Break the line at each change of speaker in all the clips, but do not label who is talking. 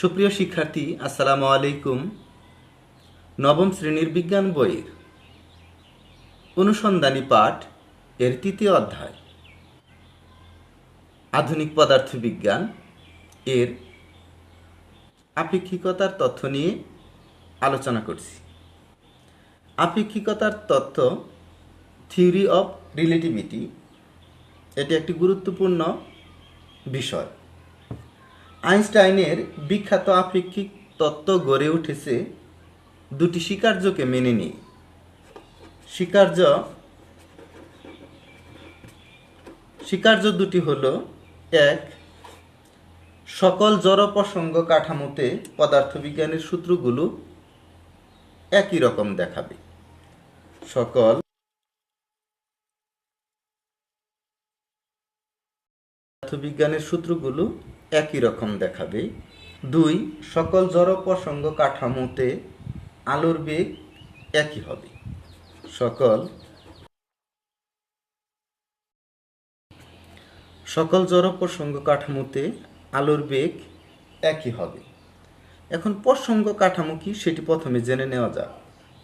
সুপ্রিয় শিক্ষার্থী, আসসালামু আলাইকুম। নবম শ্রেণির বিজ্ঞান বইয়ের অনুসন্ধানী পাঠ এর তৃতীয় অধ্যায়। আধুনিক পদার্থবিজ্ঞান এর আপেক্ষিকতার তথ্য নিয়ে আলোচনা করছি। আপেক্ষিকতার তথ্য, থিওরি অফ রিলেটিভিটি, এটি একটি গুরুত্বপূর্ণ বিষয়। আইনস্টাইনের বিখ্যাত আপেক্ষিক তত্ত্ব গড়ে উঠেছে দুটি স্বীকার্যকে মেনে নিয়ে। স্বীকার্য স্বীকার্য দুটি হল, এক, সকল জড় প্রসঙ্গ কাঠামোতে পদার্থবিজ্ঞানের সূত্রগুলো একই রকম দেখাবে। সকল পদার্থবিজ্ঞানের সূত্রগুলো একই রকম দেখাবে। দুই, সকল জড় প্রসঙ্গ কাঠামোতে আলোর বেগ একই হবে। সকল সকল জড় প্রসঙ্গ কাঠামোতে আলোর বেগ একই হবে। এখন প্রসঙ্গ কাঠামো কি সেটি প্রথমে জেনে নেওয়া যাক।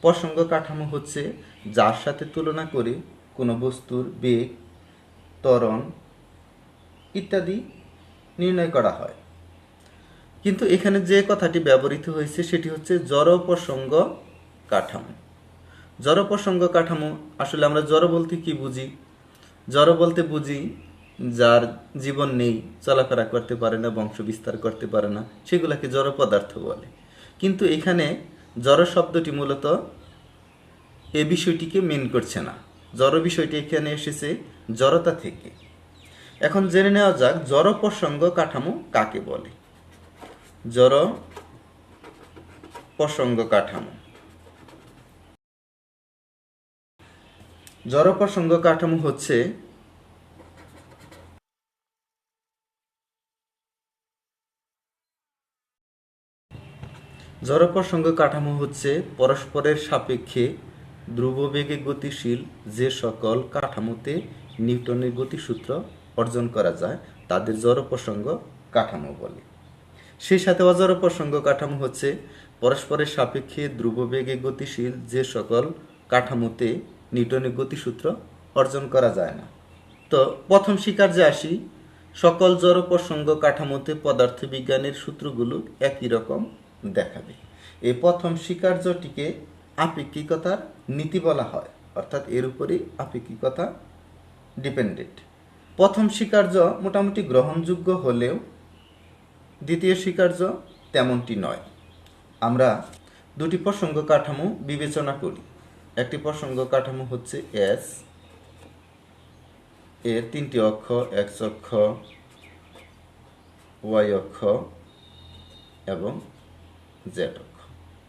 প্রসঙ্গ কাঠামো হচ্ছে যার সাথে তুলনা করে কোনো বস্তুর বেগ, ত্বরণ ইত্যাদি নির্ণয় করা হয়। কিন্তু এখানে যে কথাটি ব্যবহৃত হয়েছে সেটি হচ্ছে জড় প্রসঙ্গ কাঠামো। জড় প্রসঙ্গ কাঠামো, আসলে আমরা জড় বলতে কি বুঝি? জড় বলতে বুঝি যার জীবন নেই, চলাফেরা করতে পারে না, বংশ বিস্তার করতে পারে না, সেগুলাকে জড় পদার্থ বলে। কিন্তু এখানে জড় শব্দটি মূলত এ বিষয়টিকে মেন করছে না। জড় বিষয়টি এখানে এসেছে জড়তা থেকে। এখন জেনে নেওয়া যাক, জড় প্রসঙ্গ কাঠামো কাকে বলে? জড় প্রসঙ্গ কাঠামো। জড় প্রসঙ্গ কাঠামো হচ্ছে জড় প্রসঙ্গ কাঠামো হচ্ছে পরস্পরের সাপেক্ষে ধ্রুববেগে গতিশীল যে সকল কাঠামোতে নিউটনের গতিসূত্র অর্জন করা যায় তাদের জড় প্রসঙ্গ কাঠামো বলে। সেই সাথে অজড় প্রসঙ্গ কাঠামো হচ্ছে পরস্পরের সাপেক্ষে ধ্রুববেগে গতিশীল যে সকল কাঠামোতে নিউটনের গতিসূত্র অর্জন করা যায় না। তো প্রথম স্বীকার্যে আসি, সকল জড় প্রসঙ্গ কাঠামোতে পদার্থবিজ্ঞানের সূত্রগুলো একই রকম দেখাবে। এই প্রথম স্বীকার্যটিকে আপেক্ষিকতার নীতি বলা হয়, অর্থাৎ এর উপরেই আপেক্ষিকতা ডিপেন্ডেন্ট প্রথম স্বীকার্য মোটামুটি গ্রহণযোগ্য হলেও দ্বিতীয় স্বীকার্য তেমনটি নয়। আমরা দুটি প্রসঙ্গ কাঠামো বিবেচনা করি। একটি প্রসঙ্গ কাঠামো হচ্ছে এস এর তিনটি অক্ষ এক্স অক্ষ ওয়াই অক্ষ এবং জেড অক্ষ।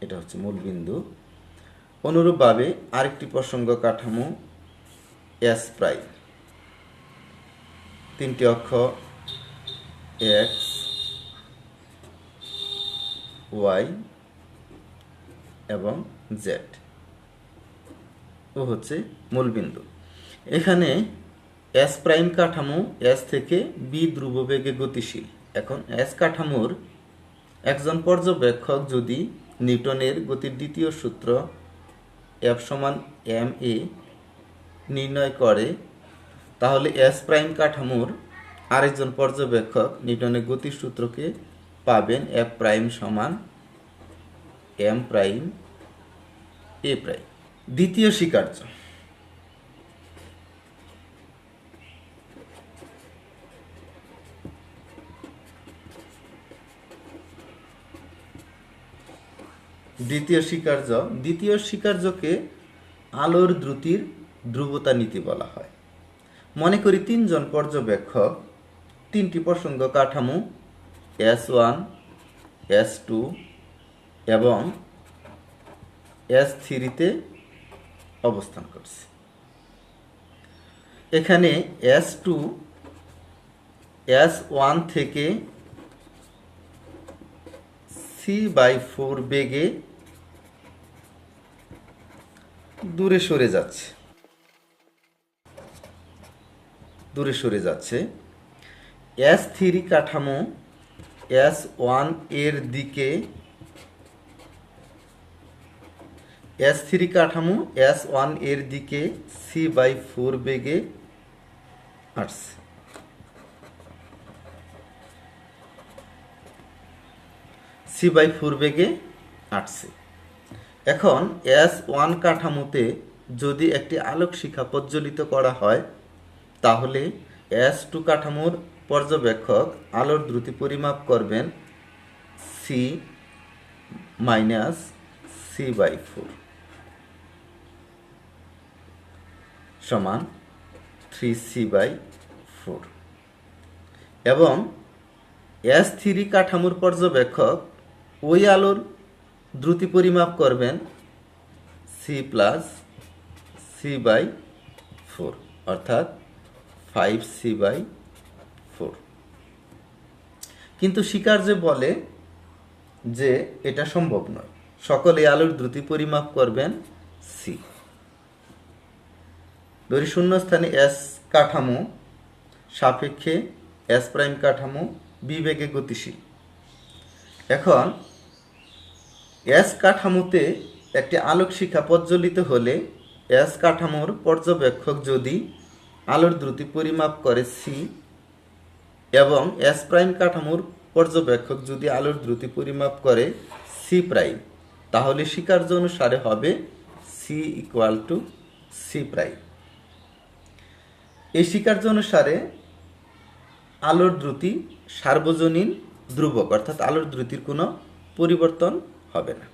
এটা হচ্ছে মূল বিন্দু। অনুরূপভাবে আরেকটি প্রসঙ্গ কাঠামো এস প্রাইম তিনটি অক্ষ এক্স ওয়াই এবং জেড। ও হচ্ছে মূলবিন্দু। এখানে এস প্রাইম কাঠামো, এস থেকে বি ধ্রুববেগে গতিশীল। এখন এস কাঠামোর একজন পর্যবেক্ষক যদি নিউটনের গতির দ্বিতীয় সূত্র এফ সমান এম এ নির্ণয় করে তাহলে এস প্রাইম কাঠামোর আরেকজন পর্যবেক্ষক নিউটনের গতির সূত্রকে পাবেন এফ প্রাইম সমান এম প্রাইম এ প্রাইম। দ্বিতীয় স্বীকার্য। দ্বিতীয় স্বীকার্য। দ্বিতীয় স্বীকার্যকে আলোর দ্রুতির ধ্রুবতা নীতি বলা হয়। মনে করি তিনজন পর্যবেক্ষক, তিনটি প্রসঙ্গ কাঠামো, এস ওয়ান, এস টু এবং এস থ্রিতে অবস্থান করছে। এখানে এস টু, এস ওয়ান থেকে সি বাই ফোর বেগে দূরে সরে যাচ্ছে। দূরে সরে যাচ্ছে। এস থ্রি কাঠামো এস ওয়ানের দিকে। এস থ্রি কাঠামো এস ওয়ানের দিকে সি বাই ফোর বেগে আসছে। সি বাই ফোর বেগে আসছে। এখন এস ওয়ান কাঠামোতে যদি একটি আলোক শিখা প্রজ্বলিত করা হয় তাহলে এস টু কাঠামোর পর্যবেক্ষক আলোর দ্রুতি পরিমাপ করবেন C minus C by four সমান থ্রি সি বাই ফোর এবং এস থ্রি কাঠামোর পর্যবেক্ষক ওই আলোর দ্রুতি পরিমাপ করবেন C plus C by four অর্থাৎ ফাইভ সি বাই ফোর কিন্তু শিকার যে বলে যে এটা সম্ভব নয়, সকলে আলোর দ্রুতি পরিমাপ করবেন সি ধরি শূন্যস্থানে এস কাঠামো, সাপেক্ষে এস প্রাইম কাঠামো, বিবেগে গতিশীল। এখন এস কাঠামোতে একটি আলোক শিখা প্রজ্বলিত হলে এস কাঠামোর পর্যবেক্ষক যদি আলোর দ্রুতি পরিমাপ করে সি এবং এস প্রাইম কাঠামোর পর্যবেক্ষক যদি আলোর দ্রুতি পরিমাপ করে সি প্রাইম তাহলে স্বীকার্য অনুসারে হবে C equal to C prime এই স্বীকার্য অনুসারে আলোর দ্রুতি সার্বজনীন ধ্রুবক, অর্থাৎ আলোর দ্রুতির কোনো পরিবর্তন হবে না।